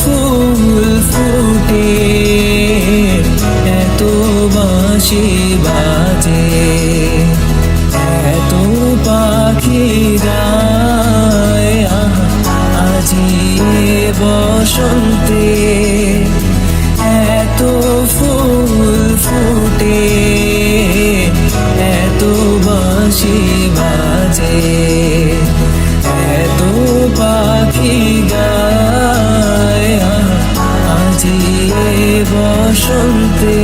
ফুল ফুটে এত বাঁশি বাজে এত পাখি গায় আহা, আজি বসন্তে এত ফুল ফুটে এত বাঁশি বাজে এত পাখি গায় বসন্তে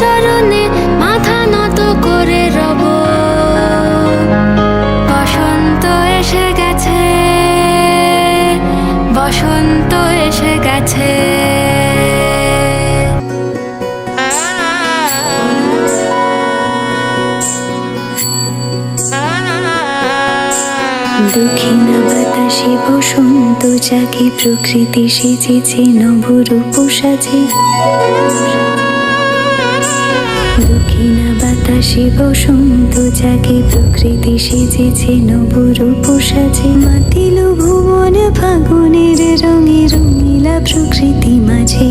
চরণে মাথা নত করে রব। বসন্ত এসে গেছে, বসন্ত এসে গেছে। দক্ষিণা বাতাসে বসন্ত জাগে, প্রকৃতি সেজেছে নবরূপ সাজে। বাতাসে বসন্ত যাকে প্রকৃতি সেজেছে নবরূপ পোষাছে মাতিল ভুবন ফাগুনের রঙে রঙিলা প্রকৃতি মাঝে।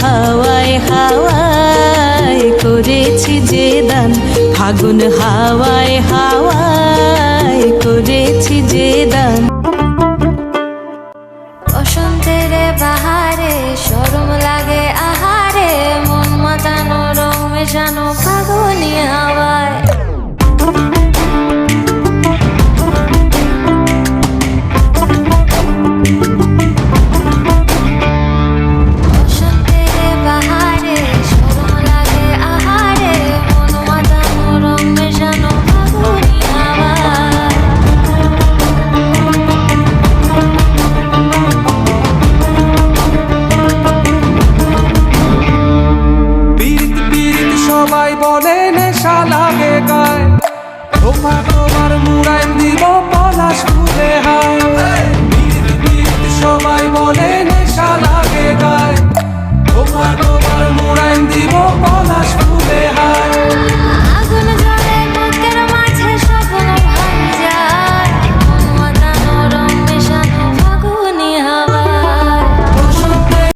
হাওয়ায় হাওয়ায় করেছি যে দান। ফাগুন হাওয়ায় হাওয়ায় করেছি যে দান। বসন্তের বাহারে সরম লাগে আহারে, মন মাতানো রং মেশানো ফাগুনি হাওয়ায় শোভা তোমার মুড়ায় দিব পলাশ ফুলে হায় সবাই বলে নেশাল